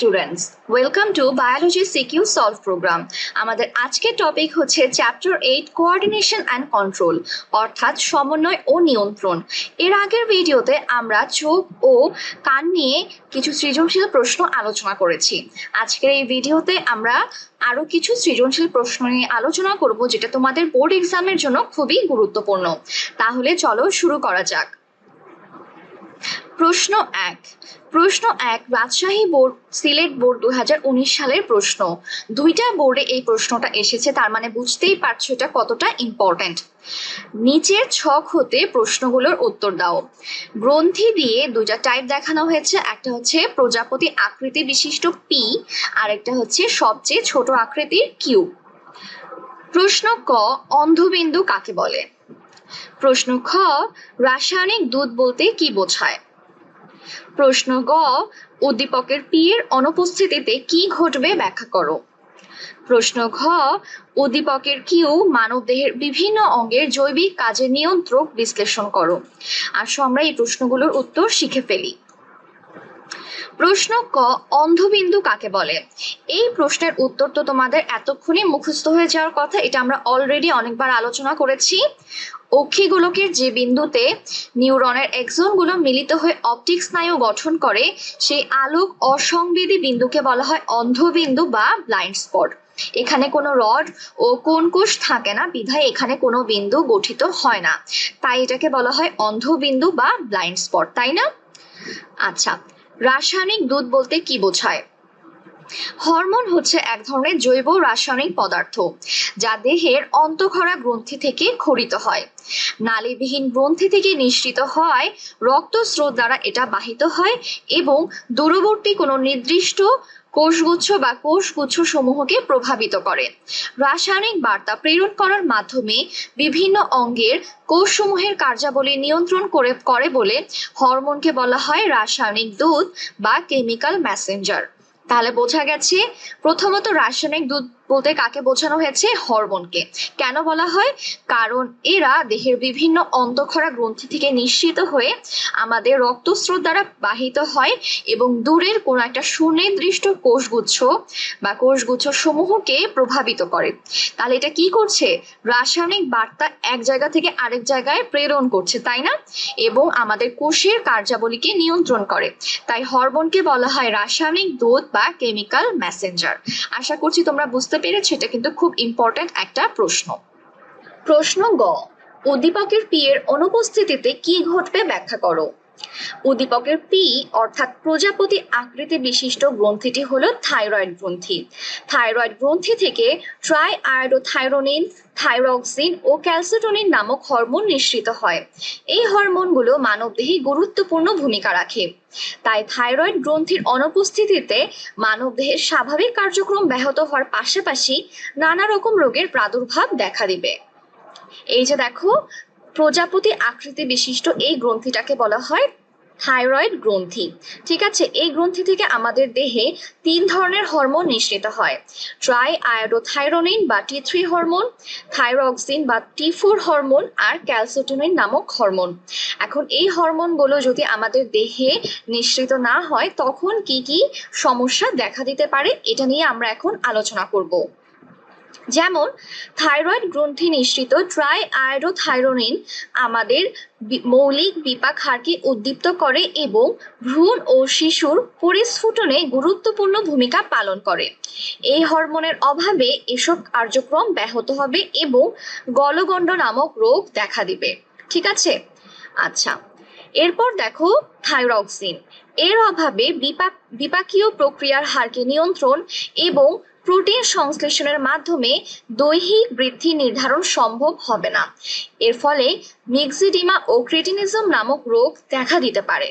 Students welcome to biology CQ solve program আমাদের আজকের topic হচ্ছে chapter eight coordination and control অর্থাৎ সমন্বয় ও নিয়ন্ত্রণ। এর আগের ভিডিওতে আমরা চোখ ও কান নিয়ে কিছু সৃজনশীল প্রশ্ন আলোচনা করেছি। আজকের এই ভিডিওতে আমরা আরও কিছু সৃজনশীল প্রশ্ন নিয়ে আলোচনা করব, যেটা তোমাদের বোর্ড এক্সামের জন্য খুবই গুরুত্বপূর্ণ। তাহলে চলো শুরু করা যাক। প্রশ্ন এক। প্রশ্ন এক, রাজশাহী বোর্ড, সিলেট বোর্ড দুহাজার উনিশ সালের প্রশ্ন। দুইটা বোর্ডে এই প্রশ্নটা এসেছে, তার মানে বুঝতেই পারছ এটা কতটা ইম্পর্ট্যান্ট নিচের ছক হতে প্রশ্নগুলোর উত্তর দাও। গ্রন্থি দিয়ে দুইটা টাইপ দেখানো হয়েছে, একটা হচ্ছে প্রজাপতি আকৃতি বিশিষ্ট পি আর একটা হচ্ছে সবচেয়ে ছোট আকৃতির কিউ প্রশ্ন ক, অন্ধবিন্দু কাকে বলে? প্রশ্ন খ, রাসায়নিক দুধ বলতে কি বোঝায়? প্রশ্ন গ, উদ্দীপকের পি এর অনুপস্থিতিতে কি ঘটবে ব্যাখ্যা করো। প্রশ্ন ঘ, উদ্দীপকের কিউ মানবদেহের বিভিন্ন অঙ্গের জৈবিক কাজের নিয়ন্ত্রক বিশ্লেষণ করো। আসো আমরা এই প্রশ্নগুলোর উত্তর শিখে ফেলি। প্রশ্ন ক, অন্ধবিন্দু কাকে বলে? এই প্রশ্নের উত্তর তো তোমাদের এতক্ষণে মুখস্থ হয়ে যাওয়ার কথা, এটা আমরা অলরেডি অনেকবার আলোচনা করেছি। অক্ষিগোলকের যে বিন্দুতে নিউরনের এক্সনগুলো মিলিত হয়ে অপটিক স্নায়ু গঠন করে, সেই আলোক অসংবেদী বিন্দুকে বলা হয় অন্ধবিন্দু বা ব্লাইন্ড স্পট এখানে কোনো রড ও কোন কোষ থাকে না, বিধায় এখানে কোনো বিন্দু গঠিত হয় না। তাই এটাকে বলা হয় অন্ধবিন্দু বা ব্লাইন্ড স্পট তাই না? আচ্ছা রাসায়নিক দুধ বলতে কি বোঝায়? হরমোন হচ্ছে এক ধরনের জৈব রাসায়নিক পদার্থ, যা দেহের অন্তঃক্ষরা গ্রন্থি থেকে খরিত হয়। নালীবিহীন গ্রন্থি থেকে নিঃসৃত হয় রক্তস্রোত দ্বারা এটা বাহিত হয় এবং দূরবর্তী কোনো নির্দিষ্ট কোষগুচ্ছ বা কোষগুচ্ছ সমূহকে প্রভাবিত করে। রাসায়নিক বার্তা প্রেরণ করার মাধ্যমে বিভিন্ন অঙ্গের কোষসমূহের কার্যাবলী নিয়ন্ত্রণ করে করে বলে হরমোনকে বলা হয় রাসায়নিক দুধ বা কেমিক্যাল মেসেঞ্জার। তাহলে বোঝা গেছে, প্রথমত রাসায়নিক দুধ বলতে কাকে বোঝানো হয়েছে? হরমোনকে। কেন বলা হয়? কারণ এরা দেহের বিভিন্ন অন্তঃক্ষরা গ্রন্থি থেকে নিঃসৃত হয়ে আমাদের রক্তস্রোত দ্বারা বাহিত হয় এবং দূরের কোনো একটা সুনির্দিষ্ট কোষগুচ্ছ বা কোষগুচ্ছ সমূহকে প্রভাবিত করে। তাহলে এটা কি করছে? রাসায়নিক বার্তা এক জায়গা থেকে আরেক জায়গায় প্রেরণ করছে, তাই না? এবং আমাদের কোষের কার্যাবলীকে নিয়ন্ত্রণ করে। তাই হরমোনকে বলা হয় রাসায়নিক দুধ বা কেমিক্যাল মেসেঞ্জার। আশা করছি তোমরা বুঝতে পেরেছ এটা কিন্তু খুব ইম্পর্টেন্ট একটা প্রশ্ন। প্রশ্ন গ, উদ্দীপকের পি এর অনুপস্থিতিতে কি ঘটবে ব্যাখ্যা করো। উদ্দীপকের পি অর্থাৎ প্রজাপতি আকৃতি বিশিষ্ট গ্রন্থিটি হলো থাইরয়েড গ্রন্থি। থাইরয়েড গ্রন্থি থেকে ট্রাই আয়োডোথাইরোনিন থাইরক্সিন ও ক্যালসিটোনিন নামক হরমোন নিঃসৃত হয়। এই হরমোনগুলো মানবদেহে গুরুত্বপূর্ণ ভূমিকা রাখে। তাই থাইরয়েড গ্রন্থির অনুপস্থিতিতে মানবদেহের স্বাভাবিক কার্যক্রম ব্যাহত হওয়ার পাশাপাশি নানা রকম রোগের প্রাদুর্ভাব দেখা দিবে। এই যে দেখো প্রজাপতি আকৃতি বিশিষ্ট এই গ্রন্থিটাকে বলা হয় থাইরয়েড গ্রন্থি। ঠিক আছে, এই গ্রন্থি থেকে আমাদের দেহে তিন ধরনের হরমোন নিঃসৃত হয়। ট্রাই আয়োডোথাইরোনিন বা টি থ্রি হরমোন, থাইরক্সিন বা টি ফোর হরমোন আর ক্যালসিটোনিন নামক হরমোন। এখন এই হরমোনগুলো যদি আমাদের দেহে নিঃসৃত না হয়, তখন কি কি সমস্যা দেখা দিতে পারে, এটা নিয়ে আমরা এখন আলোচনা করব। যেমন, থাইরয়েড গ্রন্থি নিঃসৃত ট্রাই আয়োডোথাইরোনিন আমাদের মৌলিক বিপাক হারকে উদ্দীপ্ত করে এবং ভ্রূণ ও শিশুর পরিস্ফুটনে গুরুত্বপূর্ণ ভূমিকা পালন করে। এই হরমোনের অভাবে এসব কার্যক্রম ব্যাহত হবে এবং গলগণ্ড নামক রোগ দেখা দিবে। ঠিক আছে? আচ্ছা এরপর দেখো থাইরক্সিন। এর অভাবে বিপাক, বিপাকীয় প্রক্রিয়ার হারকে নিয়ন্ত্রণ এবং প্রোটিন সংশ্লেষণের মাধ্যমে দৈহিক বৃদ্ধি নির্ধারণ সম্ভব হবে না। এর ফলে মিক্সিডিমা ও ক্রিটিনিজম নামক রোগ দেখা দিতে পারে।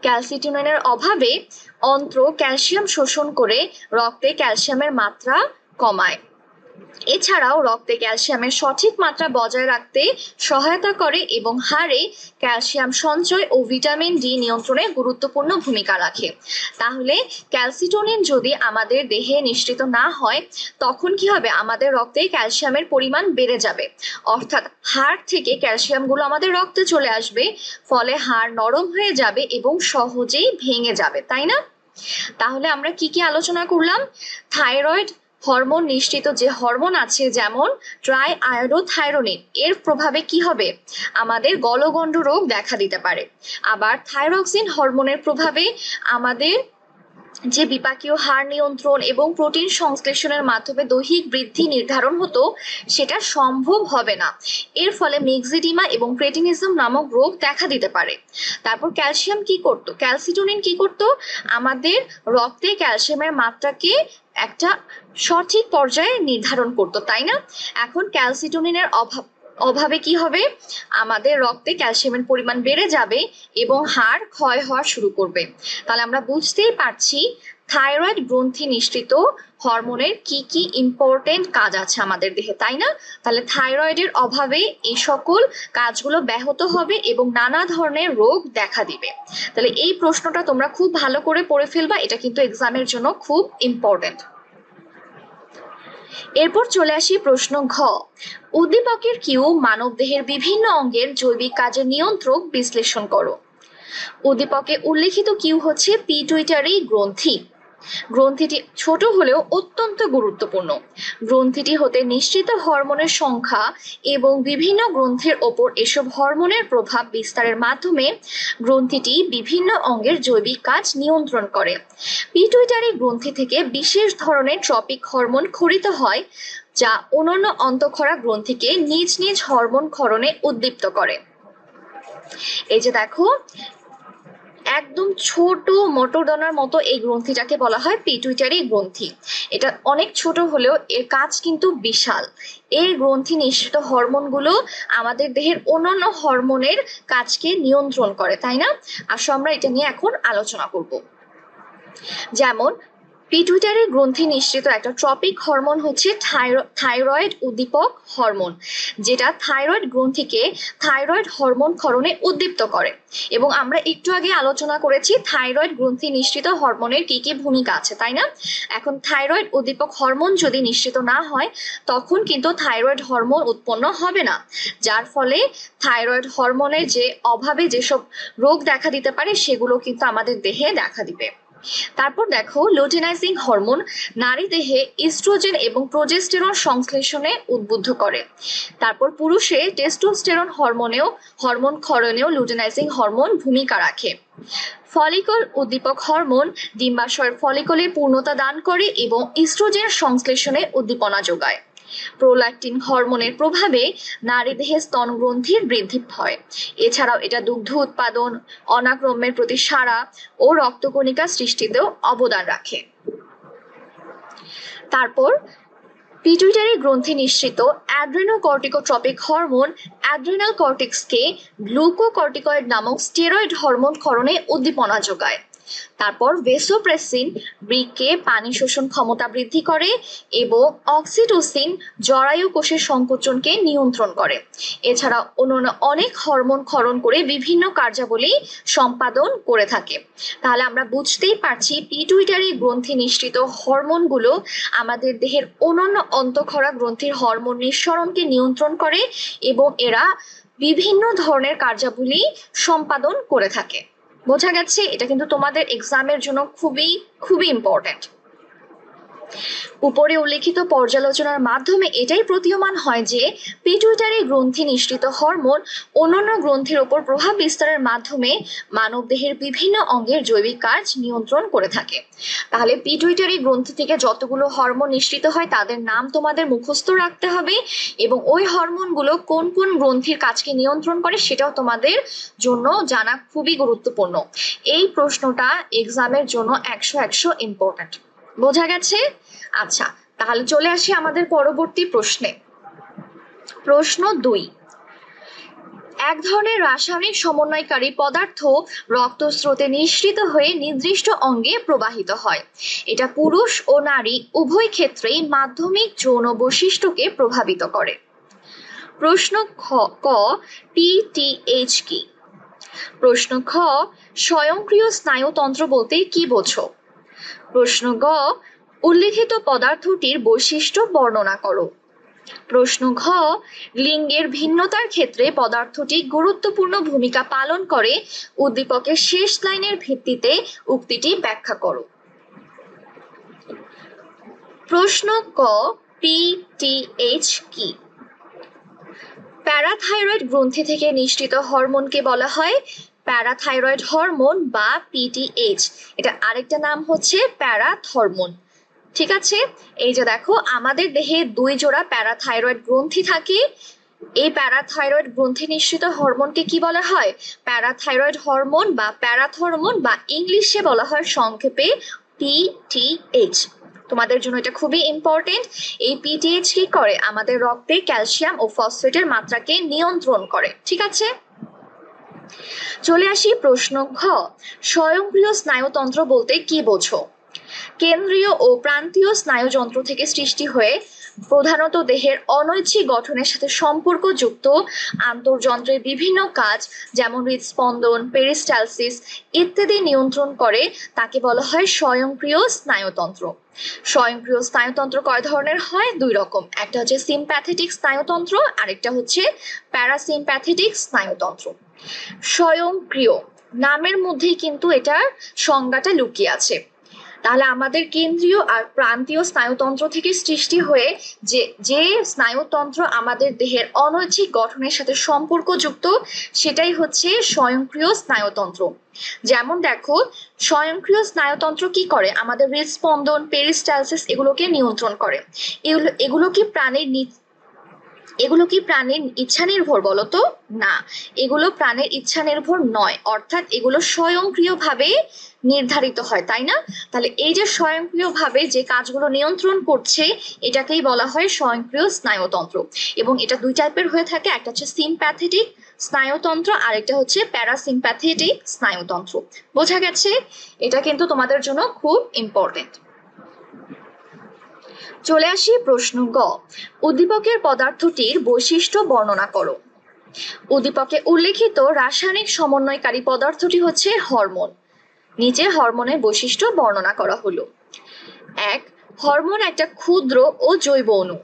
ক্যালসিটিনের অভাবে অন্ত্র ক্যালসিয়াম শোষণ করে রক্তে ক্যালসিয়ামের মাত্রা কমায়। এছাড়াও রক্তে ক্যালসিয়ামের সঠিক মাত্রা বজায় রাখতে সহায়তা করে এবং হাড়ে ক্যালসিয়াম সঞ্চয় ও ভিটামিন ডি নিয়ন্ত্রণে গুরুত্বপূর্ণ ভূমিকা রাখে। তাহলে ক্যালসিটোনিন যদি আমাদের দেহে নিঃসৃত না হয়, তখন কি হবে? আমাদের রক্তে ক্যালসিয়ামের পরিমাণ বেড়ে যাবে। অর্থাৎ হাড় থেকে ক্যালসিয়ামগুলো আমাদের রক্তে চলে আসবে, ফলে হাড় নরম হয়ে যাবে এবং সহজেই ভেঙে যাবে, তাই না? তাহলে আমরা কি কি আলোচনা করলাম? থাইরয়েড হরমোন নিশ্চিত যে হরমোন আছে যেমন ট্রাই আয়োডোথাইরোনিন এর প্রভাবে কি হবে? আমাদের গলগণ্ড রোগ দেখা দিতে পারে। আবার থাইরক্সিন হরমোনের প্রভাবে আমাদের যে বিপাকীয় হার নিয়ন্ত্রণ এবং প্রোটিন সংশ্লেষণের মাধ্যমে দৈহিক বৃদ্ধি নির্ধারণ হতো, সেটা সম্ভব হবে না। এর ফলে মেক্সিডিমা এবং ক্রেটিনিজম নামক রোগ দেখা দিতে পারে। তারপর ক্যালসিয়াম কি করতো? ক্যালসিটোনিন কি করতো? আমাদের রক্তে ক্যালসিয়ামের মাত্রাকে একটা সঠিক পর্যায়ে নির্ধারণ করতো, তাই না? এখন ক্যালসিটোনিনের অভাব, অভাবে কি হবে? আমাদের রক্তে ক্যালসিয়ামের পরিমাণ বেড়ে যাবে এবং হাড় ক্ষয় হওয়া শুরু করবে। তাহলে আমরা বুঝতেই পারছি থাইরয়েড গ্রন্থি নিঃসৃত হরমোনের কি কি ইম্পর্টেন্ট কাজ আছে আমাদের দেহে, তাই না? তাহলে থাইরয়েডের অভাবে এই সকল কাজগুলো ব্যাহত হবে এবং নানা ধরনের রোগ দেখা দিবে। তাহলে এই প্রশ্নটা তোমরা খুব ভালো করে পড়ে ফেলবা, এটা কিন্তু এক্সামের জন্য খুব ইম্পর্টেন্ট এরপর চলে আসি প্রশ্ন ঘ। উদ্দীপকের কিউ মানবদেহের বিভিন্ন অঙ্গের জৈবিক কাজের নিয়ন্ত্রক বিশ্লেষণ করো। উদ্দীপকে উল্লেখিত কিউ হচ্ছে পিটুইটারি গ্রন্থি। গ্রন্থিটি ছোট হলেও অত্যন্ত গুরুত্বপূর্ণ। গ্রন্থিটি হতে নিশ্চিত হরমোনের সংখ্যা এবং বিভিন্ন গ্রন্থের ওপর এসব হরমোনের প্রভাব বিস্তারের মাধ্যমে গ্রন্থিটি বিভিন্ন অঙ্গের জৈবিক কাজ নিয়ন্ত্রণ করে। পিটুইটারি গ্রন্থি থেকে বিশেষ ধরনের ট্রপিক হরমোন খরিত হয়, যা অন্যান্য অন্তঃক্ষরা গ্রন্থিকে নিজ নিজ হরমোন ক্ষরণে উদ্দীপ্ত করে। এই যে দেখো একদম ছোট মটরদানার মতো এই গ্রন্থিটাকে বলা হয় পিটুইটারি গ্রন্থি। এটা অনেক ছোট হলেও এর কাজ কিন্তু বিশাল। এই গ্রন্থি নিঃসৃত হরমোনগুলো আমাদের দেহের অন্যান্য হরমোনের কাজকে নিয়ন্ত্রণ করে, তাই না? আসো আমরা এটা নিয়ে এখন আলোচনা করব। যেমন পিটুইটারি গ্রন্থি নিঃসৃত একটা ট্রপিক হরমোন হচ্ছে থাইরয়েড উদ্দীপক হরমোন, যেটা থাইরয়েড গ্রন্থিকে থাইরয়েড হরমোন ক্ষরণে উদ্দীপ্ত করে। এবং আমরা একটু আগে আলোচনা করেছি থাইরয়েড গ্রন্থি নিঃসৃত হরমোনের কি কি ভূমিকা আছে, তাই না? এখন থাইরয়েড উদ্দীপক হরমোন যদি নিঃসৃত না হয়, তখন কিন্তু থাইরয়েড হরমোন উৎপন্ন হবে না। যার ফলে থাইরয়েড হরমোনের যে অভাবে যেসব রোগ দেখা দিতে পারে, সেগুলো কিন্তু আমাদের দেহে দেখা দিবে। তারপর দেখো লুটিনাইজিং হরমোন নারী দেহে ইস্ট্রোজেন এবং প্রোজেস্টেরন সংশ্লেষণে উদ্বুদ্ধ করে। তারপর পুরুষে টেস্টোস্টেরন হরমোনেও হরমোন ক্ষরণেও লুটিনাইজিং হরমোন ভূমিকা রাখে। ফলিকল উদ্দীপক হরমোন ডিম্বাশয়ের ফলিকলের পূর্ণতা দান করে এবং ইস্ট্রোজেন সংশ্লেষণে উদ্দীপনা যোগায়। প্রোল্যাকটিন হরমোনের প্রভাবে নারী দেহে স্তন গ্রন্থির বৃদ্ধি হয়। এছাড়াও এটা দুগ্ধ উৎপাদন, অনাক্রম্যের প্রতি সারা ও রক্তকণিকা সৃষ্টিতেও অবদান রাখে। তারপর পিটুইটারি গ্রন্থি নিঃসৃত অ্যাড্রেনোকর্টিকোট্রপিক হরমোন অ্যাড্রেনাল কর্টিক্সকে গ্লুকোকর্টিকয়েড নামক স্টেরয়েড হরমোন ক্ষরণে উদ্দীপনা যোগায়। তারপর ভেসোপ্রেসিন বৃক্কে পানি শোষণ ক্ষমতা বৃদ্ধি করে এবং অক্সিটোসিন জরায়ু কোষের সংকোচনকে নিয়ন্ত্রণ করে। এছাড়া অন্যান্য অনেক হরমোন ক্ষরণ করে বিভিন্ন কার্যাবলী সম্পাদন করে থাকে। তাহলে আমরা বুঝতেই পারছি পিটুইটারি গ্রন্থি নিঃসৃত হরমোনগুলো আমাদের দেহের অন্যান্য অন্তঃক্ষরা গ্রন্থির হরমোন নিঃসরণকে নিয়ন্ত্রণ করে এবং এরা বিভিন্ন ধরনের কার্যাবলী সম্পাদন করে থাকে। বোঝা গেছে এটা কিন্তু তোমাদের এক্সামের জন্য খুবই খুবই ইম্পর্ট্যান্ট উপরে উল্লেখিত পর্যালোচনার মাধ্যমে এটাই প্রতীয়মান হয় যে পিটুইটারি গ্রন্থি নিঃসৃত হরমোন অন্যান্য গ্রন্থির ওপর প্রভাব বিস্তারের মাধ্যমে মানবদেহের বিভিন্ন অঙ্গের জৈবিক কাজ নিয়ন্ত্রণ করে থাকে। তাহলে পিটুইটারি গ্রন্থি থেকে যতগুলো হরমোন নিঃসৃত হয় তাদের নাম তোমাদের মুখস্থ রাখতে হবে এবং ওই হরমোনগুলো কোন কোন গ্রন্থির কাজকে নিয়ন্ত্রণ করে সেটাও তোমাদের জন্য জানা খুবই গুরুত্বপূর্ণ। এই প্রশ্নটা এক্সামের জন্য একশো একশো ইম্পর্ট্যান্ট বোঝা গেছে? আচ্ছা তাহলে চলে আসি আমাদের পরবর্তী প্রশ্নে। প্রশ্ন দুই। এক ধরনের রাসায়নিক সমন্বয়কারী পদার্থ রক্তস্রোতে নিঃসৃত হয়ে নির্দিষ্ট অঙ্গে প্রবাহিত হয়। এটা পুরুষ ও নারী উভয় ক্ষেত্রেই মাধ্যমিক যৌন বৈশিষ্ট্যকে প্রভাবিত করে। প্রশ্ন খ, ক পিটিএইচ কি? প্রশ্ন খ, স্বয়ংক্রিয় স্নায়ুতন্ত্র বলতে কি বোঝো? প্রশ্ন গ, উল্লিখিত পদার্থটির বৈশিষ্ট্য বর্ণনা করো। প্রশ্ন ঘ, লিঙ্গের ভিন্নতার ক্ষেত্রে পদার্থটি গুরুত্বপূর্ণ ভূমিকা পালন করে। উদ্দীপকের শেষ লাইনের ভিত্তিতে উক্তিটি ব্যাখ্যা করো। প্রশ্ন ক পিটিএইচ কি? প্যারাথাইরয়েড গ্রন্থি থেকে নিঃসৃত হরমোনকে বলা হয় প্যারাথাইরয়েড হরমোন বা পিটিএইচ এটা আরেকটা নাম হচ্ছে প্যারাথরমোন। ঠিক আছে? এই যে দেখো, আমাদের দেহে দুই জোড়া প্যারাথাইরয়েড গ্রন্থি থাকে। এই প্যারাথাইরয়েড গ্রন্থি নিঃসৃত হরমোনকে কি বলা হয়? প্যারাথাইরয়েড হরমোন বা প্যারাথরমোন বা ইংলিশে বলা হয় সংক্ষেপে পিটিএইচ তোমাদের জন্য এটা খুবই ইম্পর্টেন্ট এই পিটিএইচ কি করে? আমাদের রক্তে ক্যালসিয়াম ও ফসফেটের মাত্রাকে নিয়ন্ত্রণ করে। ঠিক আছে? চলে আসি প্রশ্ন ঘ। স্বয়ংক্রিয় স্নায়ুতন্ত্র বলতে কি বোঝো? কেন্দ্রীয় ও প্রান্তীয় স্নায়ুযন্ত্র থেকে সৃষ্টি হয়ে প্রধানত দেহের অনৈচ্ছিক গঠনের সাথে সম্পর্কযুক্ত আন্তর্যন্ত্রের বিভিন্ন কাজ, যেমন হৃদস্পন্দন পেরিস্টালসিস ইত্যাদি নিয়ন্ত্রণ করে, তাকে বলা হয় স্বয়ংক্রিয় স্নায়ুতন্ত্র। স্বয়ংক্রিয় স্নায়ুতন্ত্র কয় ধরনের হয়? দুই রকম। একটা হচ্ছে সিম্প্যাথেটিক স্নায়ুতন্ত্র, আরেকটা হচ্ছে প্যারাসিম্প্যাথেটিক স্নায়ুতন্ত্র। স্বয়ংক্রিয়, নামের মধ্যেই কিন্তু এটার সংজ্ঞাটা লুকিয়ে আছে। তাহলে আমাদের কেন্দ্রীয় আর প্রান্তীয় স্নায়ুতন্ত্র থেকে সৃষ্টি হয়ে যে যে স্নায়ুতন্ত্র আমাদের দেহের অনৈচ্ছিক গঠনের সাথে সম্পর্কযুক্ত, সেটাই হচ্ছে স্বয়ংক্রিয় স্নায়ুতন্ত্র। যেমন দেখো, স্বয়ংক্রিয় স্নায়ুতন্ত্র কি করে? আমাদের হৃদস্পন্দন পেরিস্টালসিস এগুলোকে নিয়ন্ত্রণ করে। এগুলো এগুলো কি প্রাণীর এগুলো কি প্রাণের ইচ্ছা নির্ভর বলতো? না, এগুলো প্রাণের ইচ্ছা নির্ভর নয়। অর্থাৎ এগুলো স্বয়ংক্রিয়ভাবে নির্ধারিত হয়, তাই না? তাহলে এই যে স্বয়ংক্রিয়ভাবে যে কাজগুলো নিয়ন্ত্রণ করছে, এটাকেই বলা হয় স্বয়ংক্রিয় স্নায়ুতন্ত্র। এবং এটা দুই টাইপের হয়ে থাকে, একটা হচ্ছে সিম্প্যাথেটিক স্নায়ুতন্ত্র, আর একটা হচ্ছে প্যারাসিম্প্যাথেটিক স্নায়ুতন্ত্র। বোঝা গেছে? এটা কিন্তু তোমাদের জন্য খুব ইম্পর্টেন্ট চলে আসি প্রশ্ন গ। উদ্দীপকের পদার্থটির বৈশিষ্ট্য বর্ণনা করো। উদ্দীপকে উল্লেখিত রাসায়নিক সমন্বয়কারী পদার্থটি হচ্ছে হরমোন। নিচে হরমোনের বৈশিষ্ট্য বর্ণনা করা হলো। এক, হরমোন একটা ক্ষুদ্র ও জৈব অণু।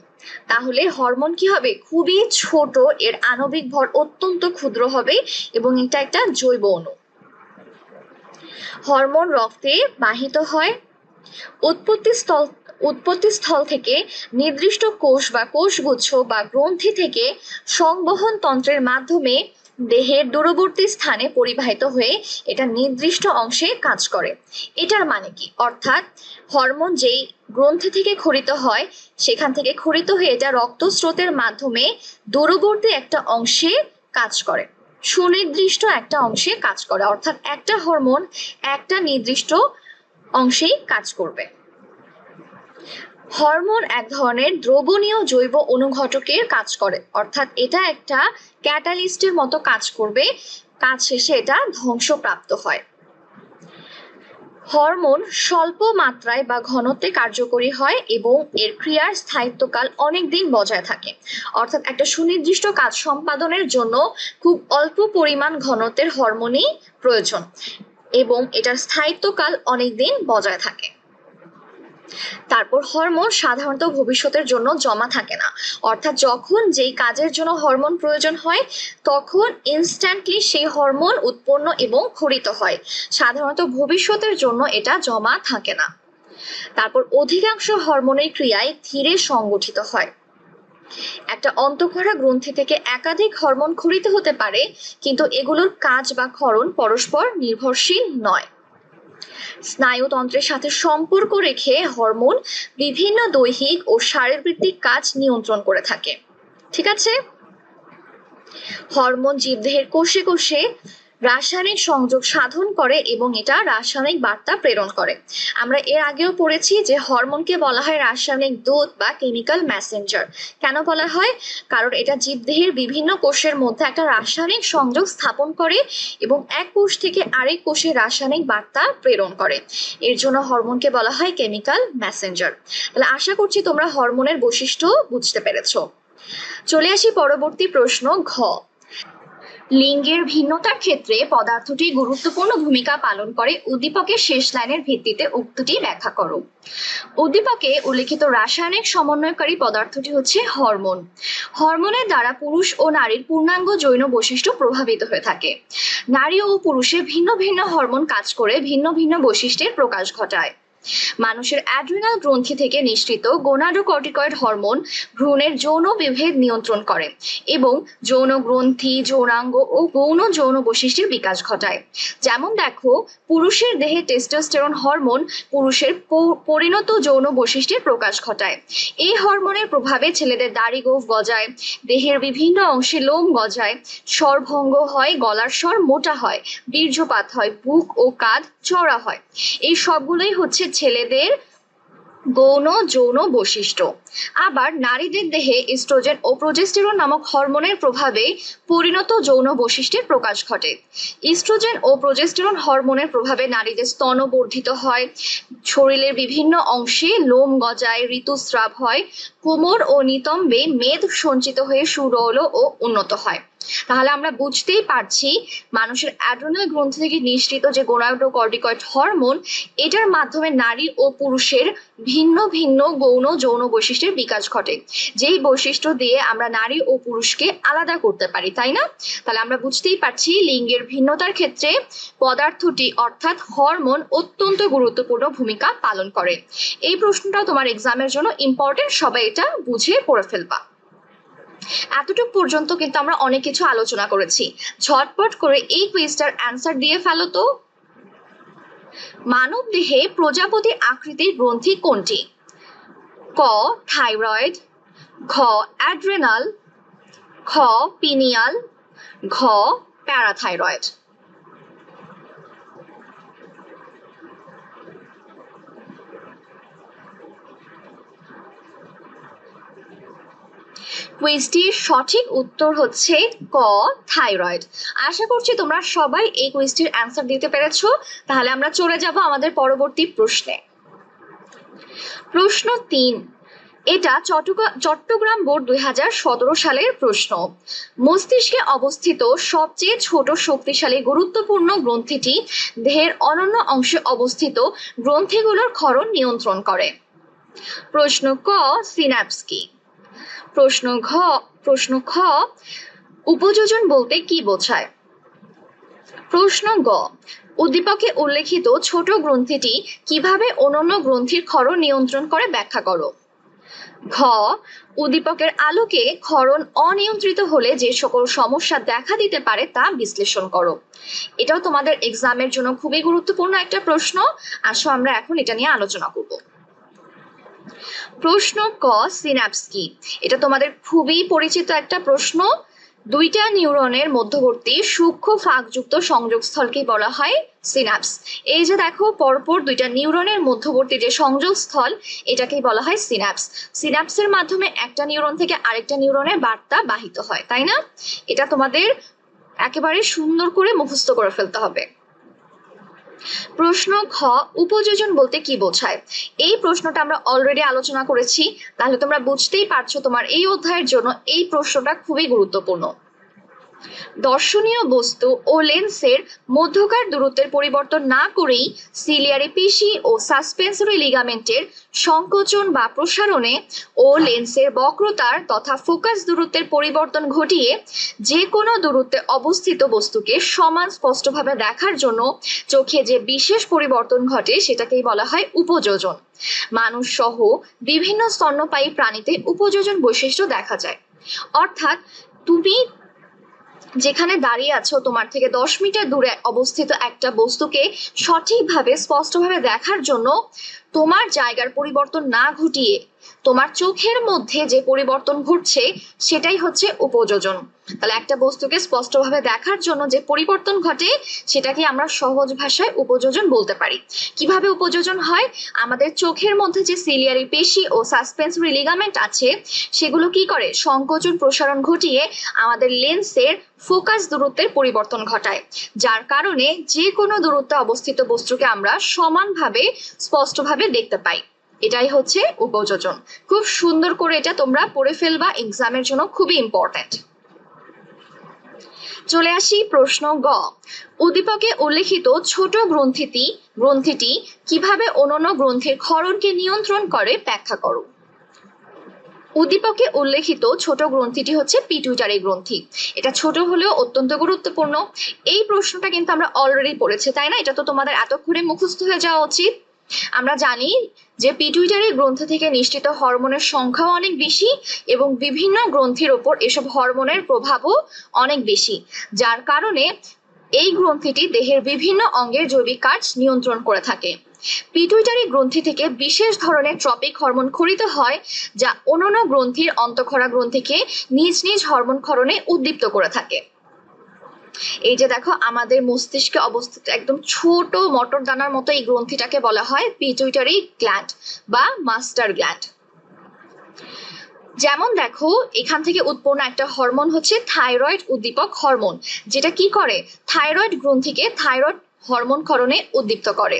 তাহলে হরমোন কি হবে? খুবই ছোট, এর আণবিক ভর অত্যন্ত ক্ষুদ্র হবে এবং এটা একটা জৈব অণু। হরমোন রক্তে বাহিত হয়। উৎপত্তি স্থল উৎপত্তি স্থল থেকে নির্দিষ্ট কোষ বা কোষগুচ্ছ বা গ্রন্থি থেকে সংবহন তন্ত্রের মাধ্যমে দেহের দূরবর্তী স্থানে পরিবাহিত হয়ে এটা নির্দিষ্ট অংশে কাজ করে। এটার মানে কি? অর্থাৎ হরমোন যেই গ্রন্থি থেকে খরিত হয়, সেখান থেকে খরিত হয়ে এটা রক্তস্রোতের মাধ্যমে দূরবর্তী একটা অংশে কাজ করে। সুনির্দিষ্ট একটা অংশে কাজ করে। অর্থাৎ একটা হরমোন একটা নির্দিষ্ট অংশেই কাজ করবে। হরমোন এক ধরনের দ্রবণীয় জৈব অনুঘটকের কাজ করে। অর্থাৎ এটা একটা ক্যাটালিস্টের মতো কাজ করবে, কাজ শেষে এটা ধ্বংসপ্রাপ্ত হয়। হরমোন স্বল্প মাত্রায় বা ঘনত্বে কার্যকরী হয় এবং এর ক্রিয়ার স্থায়িত্বকাল অনেক দিন বজায় থাকে। অর্থাৎ একটা সুনির্দিষ্ট কাজ সম্পাদনের জন্য খুব অল্প পরিমাণ ঘনত্বের হরমোনই প্রয়োজন এবং এটার স্থায়িত্বকাল অনেক দিন বজায় থাকে। তারপর হরমোন সাধারণত ভবিষ্যতের জন্য জমা থাকে না। অর্থাৎ যখন যেই কাজের জন্য হরমোন প্রয়োজন হয়, তখন ইনস্ট্যান্টলি সেই হরমোন উৎপন্ন এবং খরিত হয়। সাধারণত ভবিষ্যতের জন্য এটা জমা থাকে না। তারপর অধিকাংশ হরমোনের ক্রিয়ায় ধীরে সংগঠিত হয়। একটা অন্তঃক্ষরা গ্রন্থি থেকে একাধিক হরমোন খরিত হতে পারে, কিন্তু এগুলোর কাজ বা ক্ষরণ পরস্পর নির্ভরশীল নয়। স্নায়ুতন্ত্রের সাথে সম্পর্ক রেখে হরমোন বিভিন্ন দৈহিক ও শারীরবৃত্তিক কাজ নিয়ন্ত্রণ করে থাকে। ঠিক আছে? হরমোন জীবদেহের কোষে কোষে রাসায়নিক সংযোগ সাধন করে এবং এটা রাসায়নিক বার্তা প্রেরণ করে। আমরা এর আগেও পড়েছি যে হরমোনকে বলা হয় রাসায়নিক দূত বা কেমিক্যাল মেসেঞ্জার। কেন বলা হয়? কারণ এটা জীবদেহের বিভিন্ন কোষের মধ্যে একটা রাসায়নিক সংযোগ স্থাপন করে এবং এক কোষ থেকে আরেক কোষে রাসায়নিক বার্তা প্রেরণ করে। এর জন্য হরমোনকে বলা হয় কেমিক্যাল মেসেঞ্জার। তাহলে আশা করছি তোমরা হরমোনের বৈশিষ্ট্য বুঝতে পেরেছ। চলে আসি পরবর্তী প্রশ্ন ঘ। লিঙ্গের ভিন্নতার ক্ষেত্রে পদার্থটি গুরুত্বপূর্ণ ভূমিকা পালন করে। উদ্দীপকের শেষ লাইনের ভিত্তিতে উক্তটি ব্যাখ্যা করো। উদ্দীপকে উল্লেখিত রাসায়নিক সমন্বয়কারী পদার্থটি হচ্ছে হরমোন। হরমোনের দ্বারা পুরুষ ও নারীর পূর্ণাঙ্গ জৈন বৈশিষ্ট্য প্রভাবিত হয়ে থাকে। নারী ও পুরুষে ভিন্ন ভিন্ন হরমোন কাজ করে ভিন্ন ভিন্ন বৈশিষ্ট্যের প্রকাশ ঘটায়। মানুষের অ্যাড্রিনাল গ্রন্থি থেকে নিঃসৃত গোনাডোকর্টিকয়েড হরমোন ভ্রূণের যৌন বিভেদ নিয়ন্ত্রণ করে এবং যৌন গ্রন্থি, যৌনাঙ্গ ও গৌণ যৌন বৈশিষ্ট্যের বিকাশ ঘটায়। যেমন দেখো, পুরুষের দেহে টেস্টোস্টেরন হরমোন পুরুষের পরিণত যৌন বৈশিষ্ট্যের প্রকাশ ঘটায়। এই হরমোনের প্রভাবে ছেলেদের দাড়ি গোফ গজায়, দেহের বিভিন্ন অংশে লোম গজায়, স্বরভঙ্গ হয়, গলার স্বর মোটা হয়, বীর্যপাত হয়, বুক ও কাঁধ চড়া হয়। এই সবগুলোই হচ্ছে ছেলেদের গৌণ, যৌন বৈশিষ্ট্য। আবার নারীদের দেহে ইস্ট্রোজেন ও প্রোজেস্টেরন নামক হরমোনের প্রভাবে পরিণত যৌন বৈশিষ্ট্যের প্রকাশ ঘটে। ইস্ট্রোজেন ও প্রোজেস্টেরন হরমোনের প্রভাবে নারীদের স্তন বর্ধিত হয়। শরীরের বিভিন্ন অংশে লোম গজায়, ঋতুস্রাব হয়, কোমর ও নিতম্বে মেদ সঞ্চিত হয়ে সুরল ও উন্নত হয়। তাহলে আমরা বুঝতেই পারছি মানুষের অ্যাড্রোনাল গ্রন্থি থেকে নিঃসৃত যে গোনাডোকর্টিকয়েড হরমোন, এটার মাধ্যমে নারী ও পুরুষের ভিন্ন ভিন্ন গৌণ যৌন বৈশিষ্ট্যের বিকাশ ঘটে। যেই বৈশিষ্ট্য দিয়ে আমরা নারী ও পুরুষকে আলাদা করতে পারি, তাই না? তাহলে আমরা বুঝতেই পারছি লিঙ্গের ভিন্নতার ক্ষেত্রে পদার্থটি অর্থাৎ হরমোন অত্যন্ত গুরুত্বপূর্ণ ভূমিকা পালন করে। এই প্রশ্নটা তোমার এক্সামের জন্য ইম্পর্টেন্ট সবাই এটা বুঝে পড়ে ফেলবা। এতটুকু পর্যন্ত কিন্তু আমরা অনেক কিছু আলোচনা করেছি। ঝটপট করে এই কুইজটার অ্যান্সার দিয়ে ফেলো তো। মানব দেহে প্রজাপতি আকৃতির গ্রন্থি কোনটি? ক, থাইরয়েড, ঘ, অ্যাড্রেনাল খ পিনিয়াল, ঘ, প্যারাথাইরয়েড। কুইজটির সঠিক উত্তর হচ্ছে ক, থাইরয়েড। আশা করছি তোমরা সবাই এই কুইজটির অ্যান্সার দিতে পেরেছ। তাহলে আমরা চলে যাব আমাদের পরবর্তী প্রশ্নে। প্রশ্ন তিন, এটা চট্টগ্রা- চট্টগ্রাম বোর্ড দুই হাজার সতেরো সালের প্রশ্ন। মস্তিষ্কে অবস্থিত সবচেয়ে ছোট শক্তিশালী গুরুত্বপূর্ণ গ্রন্থিটি দেহের অনন্য অংশে অবস্থিত গ্রন্থিগুলোর ক্ষরণ নিয়ন্ত্রণ করে। প্রশ্ন ক সিনাপস কি প্রশ্ন ঘ, প্রশ্ন খ, উপযোজন বলতে কি বোঝায়? প্রশ্ন গ, উদ্দীপকে উল্লেখিত ছোট গ্রন্থিটি কীভাবে অনন্য গ্রন্থির ক্ষরণ নিয়ন্ত্রণ করে ব্যাখ্যা করো? ঘ, উদ্দীপকের আলোকে ক্ষরণ অনিয়ন্ত্রিত হলে যে সকল সমস্যা দেখা দিতে পারে তা বিশ্লেষণ করো। এটাও তোমাদের এক্সামের জন্য খুবই গুরুত্বপূর্ণ একটা প্রশ্ন। আসো আমরা এখন এটা নিয়ে আলোচনা করব। প্রশ্ন ক সিনাপস কি? এটা তোমাদের খুবই পরিচিত একটা প্রশ্ন। দুইটা নিউরনের মধ্যবর্তী সূক্ষ্ম ফাঁকযুক্ত সংযোগস্থলকে বলা হয় সিনাপস এই যে দেখো, পরপর দুইটা নিউরনের মধ্যবর্তী যে সংযোগস্থল, এটাকেই বলা হয় সিনাপস সিনাপসের মাধ্যমে একটা নিউরন থেকে আরেকটা নিউরনের বার্তা বাহিত হয়, তাই না? এটা তোমাদের একেবারে সুন্দর করে মুখস্থ করে ফেলতে হবে। প্রশ্ন খ উপযোজন বলতে কি বোঝায়? এই প্রশ্নটা আমরা অলরেডি আলোচনা করেছি, তাহলে তোমরা বুঝতেই পারছ তোমার এই অধ্যায়ের জন্য এই প্রশ্নটা খুবই গুরুত্বপূর্ণ। দর্শনীয় বস্তু ও লেন্সের মধ্যকার দূরত্বের পরিবর্তন না করেই সিলিয়ারি পেশি ও সাসপেন্সরি লিগামেন্টের সংকোচন বা প্রসারণে ও লেন্সের বক্রতার তথা ফোকাস দূরত্বের পরিবর্তন ঘটিয়ে যে কোনো দূরত্বে অবস্থিত বস্তুকে সমান স্পষ্টভাবে দেখার জন্য চোখে যে বিশেষ পরিবর্তন ঘটে সেটাকেই বলা হয় উপযোজন। মানুষ সহ বিভিন্ন স্তন্যপায়ী প্রাণীতে উপযোজন বৈশিষ্ট্য দেখা যায়। অর্থাৎ তুমি যেখানে দাঁড়িয়ে আছো, তোমার থেকে দশ মিটার দূরে অবস্থিত একটা বস্তুকে সঠিকভাবে, স্পষ্টভাবে দেখার জন্য তোমার জায়গার পরিবর্তন না ঘটিয়ে তোমার চোখের মধ্যে যে পরিবর্তন ঘটছে, সেটাই হচ্ছে উপযোজন। তাহলে একটা বস্তুকে স্পষ্টভাবে দেখার জন্য যে পরিবর্তন ঘটে, সেটাকে আমরা সহজ ভাষায় উপযোজন বলতে পারি। কীভাবে উপযোজন হয়? আমাদের চোখের মধ্যে যে সিলিয়ারি পেশি ও সাসপেন্সরি লিগামেন্ট আছে, সেগুলো কি করে? সংকোচন প্রসারণ ঘটিয়ে আমাদের লেন্সের ফোকাস দূরত্বের পরিবর্তন ঘটায়। যার কারণে যে কোনো দূরত্বে অবস্থিত বস্তুকে আমরা সমানভাবে, স্পষ্টভাবে দেখতে পাই। এটাই হচ্ছে উপযোজন। খুব সুন্দর করে এটা তোমরা পড়ে ফেলবা এক্সামের জন্য খুবই ইম্পর্ট্যান্ট চলে আসি প্রশ্ন গ। উদ্দীপকে উল্লেখিত ছোট গ্রন্থিটি গ্রন্থিটি কীভাবে অন্যান্য গ্রন্থের ক্ষরণকে নিয়ন্ত্রণ করে ব্যাখ্যা করো। উদ্দীপকে উল্লেখিত ছোট গ্রন্থিটি হচ্ছে পিটুইটারি গ্রন্থি। এটা ছোট হলেও অত্যন্ত গুরুত্বপূর্ণ। এই প্রশ্নটা কিন্তু আমরা অলরেডি পড়েছি, তাই না? এটা তো তোমাদের এতক্ষণে মুখস্থ হয়ে যাওয়া উচিত। আমরা জানি যে পিটুইটারি গ্রন্থ থেকে নিশ্চিত হরমোনের সংখ্যাও অনেক বেশি এবং বিভিন্ন গ্রন্থির ওপর এসব হরমোনের প্রভাবও অনেক বেশি, যার কারণে এই গ্রন্থিটি দেহের বিভিন্ন অঙ্গের জৈবিক কাজ নিয়ন্ত্রণ করে থাকে। পিটুইটারি গ্রন্থি থেকে বিশেষ ধরনের ট্রপিক হরমোন খরিত হয়, যা অন্যান্য গ্রন্থির অন্তঃক্ষরা গ্রন্থিকে নিজ নিজ হরমোন ক্ষরণে উদ্দীপ্ত করে থাকে। এই যে দেখো, আমাদের মস্তিষ্কে অবস্থিত একদম ছোট মটর দানার মতো এই গ্রন্থিটাকে বলা হয় পিটুইটারি গ্ল্যান্ড বা মাস্টার গ্ল্যান্ড। যেমন দেখো, এখান থেকে উৎপন্ন একটা হরমোন হচ্ছে থাইরয়েড উদ্দীপক হরমোন, যেটা কি করে? থাইরয়েড গ্রন্থিকে থাইরয়েড হরমোন ক্ষরণে উদ্দীপ্ত করে।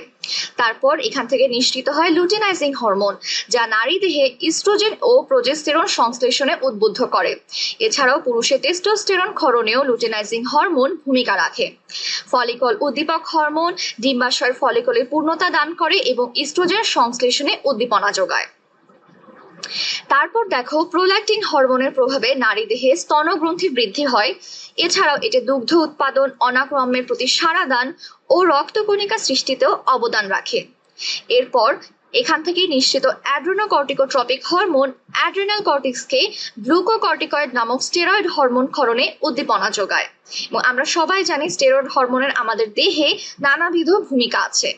তারপর এখান থেকে নিঃসৃত হয় লুটিনাইজিং হরমোন যা নারী দেহে ইস্ট্রোজেন ও প্রোজেস্টেরন সংশ্লেষণে উদ্বুদ্ধ করে। এছাড়াও পুরুষের টেস্টোস্টেরন ক্ষরণেও লুটিনাইজিং হরমোন ভূমিকা রাখে। ফলিকল উদ্দীপক হরমোন ডিম্বাশয়ের ফলিকলের পূর্ণতা দান করে এবং ইস্ট্রোজেন সংশ্লেষণে উদ্দীপনা যোগায়। তারপর দেখো প্রোল্যাক্টিন হরমোনের প্রভাবে নারী দেহে স্তনগ্রন্থি বৃদ্ধি হয়। এছাড়াও এটি দুগ্ধ উৎপাদন অনাক্রমের প্রতি সাড়া দান ও রক্তকণিকা সৃষ্টিতেও অবদান রাখে। এরপর এখান থেকে নিশ্চিত অ্যাড্রেনোকর্টিকোট্রপিক হরমোন অ্যাড্রেনাল কর্টিক্সকে গ্লুকোকর্টিকয়েড নামক স্টেরয়েড হরমোন ক্ষরণে উদ্দীপনা যোগায়। এবং আমরা সবাই জানি স্টেরয়েড হরমোনের আমাদের দেহে নানাবিধ ভূমিকা আছে।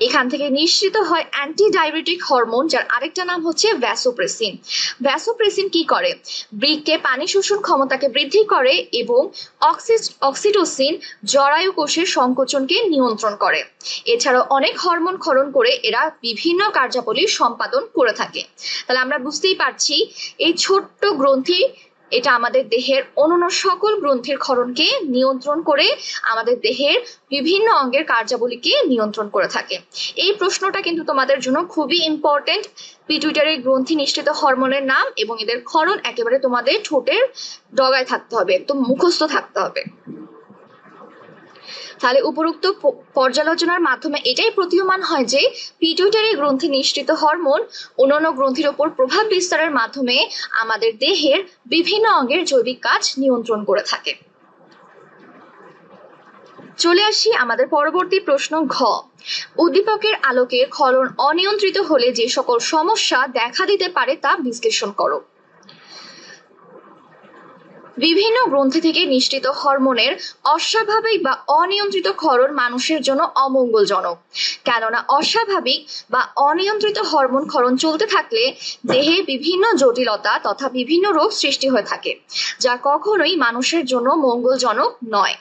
এখান থেকে নিঃসৃত হয় অ্যান্টি ডায়াবেটিক হরমোন যার আরেকটা নাম হচ্ছে ভ্যাসোপ্রেসিন ভ্যাসোপ্রেসিন কি করে? বৃককে পানি শোষণ ক্ষমতাকে বৃদ্ধি করে এবং অক্সি- অক্সিটোসিন জরায়ু কোষের সংকোচনকে নিয়ন্ত্রণ করে। এছাড়াও অনেক হরমোন ক্ষরণ করে এরা বিভিন্ন কার্যাবলী সম্পাদন করে থাকে। তাহলে আমরা বুঝতেই পারছি, এই ছোট্ট গ্রন্থি এটা আমাদের দেহের অন্যান্য সকল গ্রন্থের ক্ষরণকে নিয়ন্ত্রণ করে আমাদের দেহের বিভিন্ন অঙ্গের কার্যাবলীকে নিয়ন্ত্রণ করে থাকে। এই প্রশ্নটা কিন্তু তোমাদের জন্য খুবই ইম্পর্টেন্ট পিটুইটারি গ্রন্থি নিষ্ঠিত হরমোনের নাম এবং এদের ক্ষরণ একেবারে তোমাদের ঠোঁটের ডগায় থাকতে হবে, একদম মুখস্থ থাকতে হবে। তাহলে উপরোক্ত পর্যালোচনার মাধ্যমে এটাই প্রতীয়মান হয় যে পিটুইটারি গ্রন্থি নিঃসৃত হরমোন অন্যান্য গ্রন্থির ওপর প্রভাব বিস্তারের মাধ্যমে আমাদের দেহের বিভিন্ন অঙ্গের জৈবিক কাজ নিয়ন্ত্রণ করে থাকে। চলে আসি আমাদের পরবর্তী প্রশ্ন ঘ। উদ্দীপকের আলোকে ক্ষরণ অনিয়ন্ত্রিত হলে যে সকল সমস্যা দেখা দিতে পারে তা বিশ্লেষণ করো। বিভিন্ন গ্রন্থি থেকে নিষ্ঠিত হরমোনের অস্বাভাবিক বা অনিয়ন্ত্রিত ক্ষরণ মানুষের জন্য অমঙ্গলজনক। কেননা অস্বাভাবিক বা অনিয়ন্ত্রিত হরমোন ক্ষরণ চলতে থাকলে দেহে বিভিন্ন জটিলতা তথা বিভিন্ন রোগ সৃষ্টি হয়ে থাকে, যা কখনোই মানুষের জন্য মঙ্গলজনক নয়।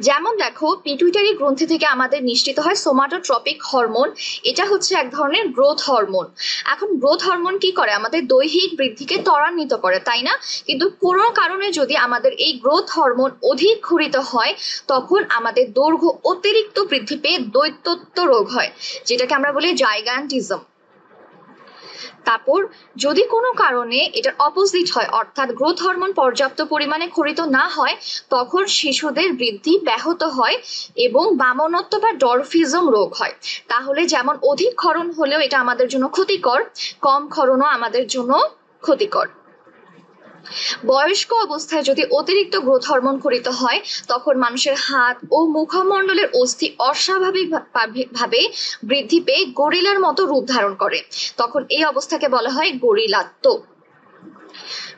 যেমন দেখো পিটুইটারি গ্রন্থি থেকে আমাদের নিশ্চিত হয় সোমাটোট্রপিক হরমোন এটা হচ্ছে এক ধরনের গ্রোথ হরমোন এখন গ্রোথ হরমোন কি করে? আমাদের দৈহিক বৃদ্ধিকে ত্বরান্বিত করে, তাই না? কিন্তু কোনো কারণে যদি আমাদের এই গ্রোথ হরমোন অধিক ক্ষরিত হয়, তখন আমাদের দৈর্ঘ্য অতিরিক্ত বৃদ্ধি পেয়ে দৈত্যত্ব রোগ হয়, যেটাকে আমরা বলি জাইগান্টিজম তারপর যদি কোনো কারণে এটার অপোজিট হয়, অর্থাৎ গ্রোথ হরমোন পর্যাপ্ত পরিমাণে ক্ষরিত না হয়, তখন শিশুদের বৃদ্ধি ব্যাহত হয় এবং বামনত্ব বা ডরফিজম রোগ হয়। তাহলে যেমন অধিক ক্ষরণ হলেও এটা আমাদের জন্য ক্ষতিকর, কম ক্ষরণও আমাদের জন্য ক্ষতিকর। বয়স্ক অবস্থায় যদি অতিরিক্ত গ্রোথ হরমোন ক্ষরিত হয়, তখন মানুষের হাত ও মুখমণ্ডলের অস্থি অস্বাভাবিকভাবে ভাবে বৃদ্ধি পেয়ে গরিলার মতো রূপ ধারণ করে। তখন এই অবস্থাকে বলা হয় গরিলাত্ম।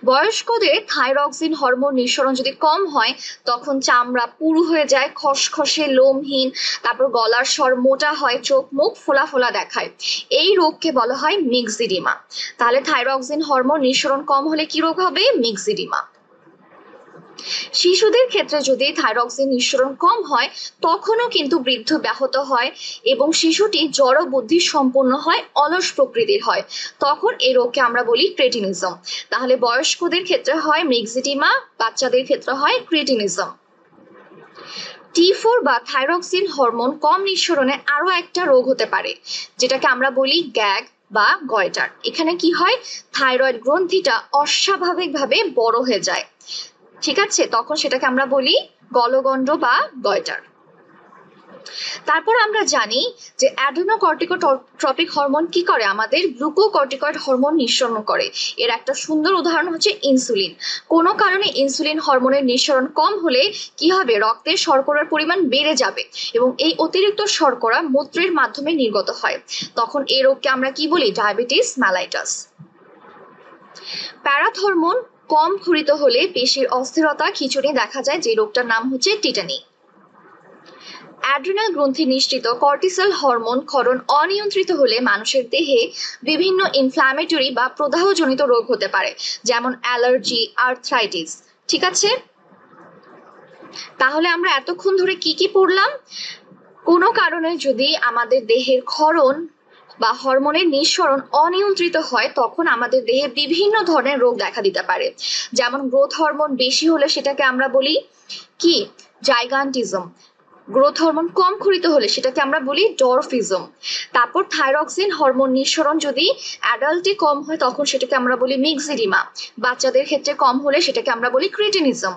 বয়স্কদের থাইরক্সিন হরমোন নিঃসরণ যদি কম হয়, তখন চামড়া পুরু হয়ে যায়, খসখসে, লোমহীন, তারপর গলার স্বর মোটা হয়, চোখ মুখ ফোলা ফোলা দেখায়। এই রোগকে বলা হয় মিক্সিডিমা। তাহলে থাইরক্সিন হরমোন নিঃসরণ কম হলে কি রোগ হবে? মিক্সিডিমা। শিশুদের ক্ষেত্রে যদি থাইরক্সিন নিঃসরণ কম হয়, তখনও কিন্তু বৃদ্ধ ব্যাহত হয় এবং শিশুটি জড় বুদ্ধি সম্পন্ন হয়, অলস প্রকৃতির হয়। তখন এই রোগকে আমরা বলি ক্রেটিনিজম। তাহলে বয়স্কদের ক্ষেত্রে হয় মিক্সিডিমা বাচ্চাদের ক্ষেত্রে হয় ক্রেটিনিজম। টি ফোর বা থাইরক্সিন হরমোন কম নিঃসরণে আরও একটা রোগ হতে পারে, যেটাকে আমরা বলি গ্যাগ বা গয়টার। এখানে কি হয়? থাইরয়েড গ্রন্থিটা অস্বাভাবিকভাবে বড় হয়ে যায়। ঠিক আছে, তখন সেটাকে আমরা বলি গলগণ্ড বা গয়টার। তারপর আমরা জানি যে অ্যাডেনোকর্টিকোট্রপিক হরমোন কি করে? আমাদের গ্লুকোকর্টিকয়েড হরমোন নিঃসরণ করে। এর একটা সুন্দর উদাহরণ হচ্ছে ইনসুলিন কোনো কারণে ইনসুলিন হরমোনের নিঃসরণ কম হলে কি হবে? রক্তের শর্করার পরিমাণ বেড়ে যাবে এবং এই অতিরিক্ত শর্করা মূত্রের মাধ্যমে নির্গত হয়। তখন এই রোগকে আমরা কি বলি? ডায়াবেটিস ম্যালাইটাস প্যারাথরমোন কম ক্ষরিত হলে পেশির অস্থিরতা খিচুড়ি দেখা যায়, যে রোগটার নাম হচ্ছে টিটানি। অ্যাড্রিনাল গ্রন্থি নিশ্চিত কর্টিসল হরমোন ক্ষরণ অনিয়ন্ত্রিত হলে মানুষের দেহে বিভিন্ন ইনফ্ল্যামেটরি বা প্রদাহজনিত রোগ হতে পারে, যেমন অ্যালার্জি, আর্থ্রাইটিস। ঠিক আছে? তাহলে আমরা এতক্ষণ ধরে কি কি পড়লাম? কোনো কারণে যদি আমাদের দেহের ক্ষরণ বা হরমোনের নিঃসরণ অনিয়ন্ত্রিত হয়, তখন আমাদের দেহে বিভিন্ন ধরনের রোগ দেখা দিতে পারে। যেমন গ্রোথ হরমোন বেশি হলে সেটাকে আমরা বলি কি? জাইগান্টিজম গ্রোথ হরমোন কম ক্ষরিত হলে সেটাকে আমরা বলি ডরফিজম তারপর থাইরক্সিন হরমোন নিঃসরণ যদি অ্যাডাল্টে কম হয়, তখন সেটাকে আমরা বলি মিক্সিডিমা বাচ্চাদের ক্ষেত্রে কম হলে সেটাকে আমরা বলি ক্রিটিনিজম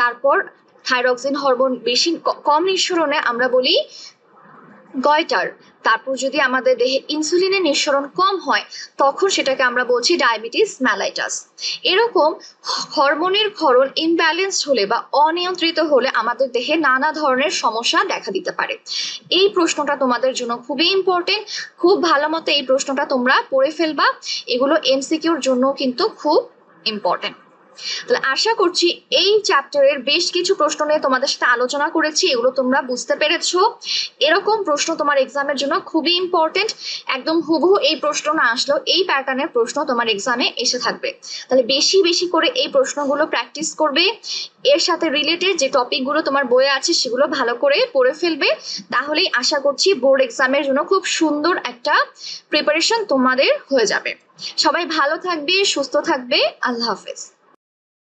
তারপর থাইরক্সিন হরমোন বেশি কম নিঃসরণে আমরা বলি গয়টার তারপর যদি আমাদের দেহে ইনসুলিনের নিঃসরণ কম হয়, তখন সেটাকে আমরা বলছি ডায়াবেটিস ম্যালাইটাস এরকম হরমোনের ক্ষরণ ইমব্যালেন্স হলে বা অনিয়ন্ত্রিত হলে আমাদের দেহে নানা ধরনের সমস্যা দেখা দিতে পারে। এই প্রশ্নটা তোমাদের জন্য খুবই ইম্পর্টেন্ট খুব ভালো মতো এই প্রশ্নটা তোমরা পড়ে ফেলবা। এগুলো এমসিকিউর জন্য কিন্তু খুব ইম্পর্টেন্ট তাহলে আশা করছি এই চ্যাপ্টারের বেশ কিছু প্রশ্ন নিয়ে তোমাদের সাথে আলোচনা করেছি, এগুলো তোমরা বুঝতে পেরেছ। এরকম প্রশ্ন তোমার এক্সামের জন্য খুবই ইম্পর্টেন্ট একদম হুবহু এই প্রশ্ন না আসলেও এই প্যাটার্নের প্রশ্ন তোমার এক্সামে এসে থাকবে। তাহলে বেশি বেশি করে এই প্রশ্নগুলো প্র্যাকটিস করবে। এর সাথে রিলেটেড যে টপিকগুলো তোমার বইয়ে আছে সেগুলো ভালো করে পড়ে ফেলবে। তাহলেই আশা করছি বোর্ড এক্সামের জন্য খুব সুন্দর একটা প্রিপারেশন তোমাদের হয়ে যাবে। সবাই ভালো থাকবে, সুস্থ থাকবে। আল্লাহ হাফেজ।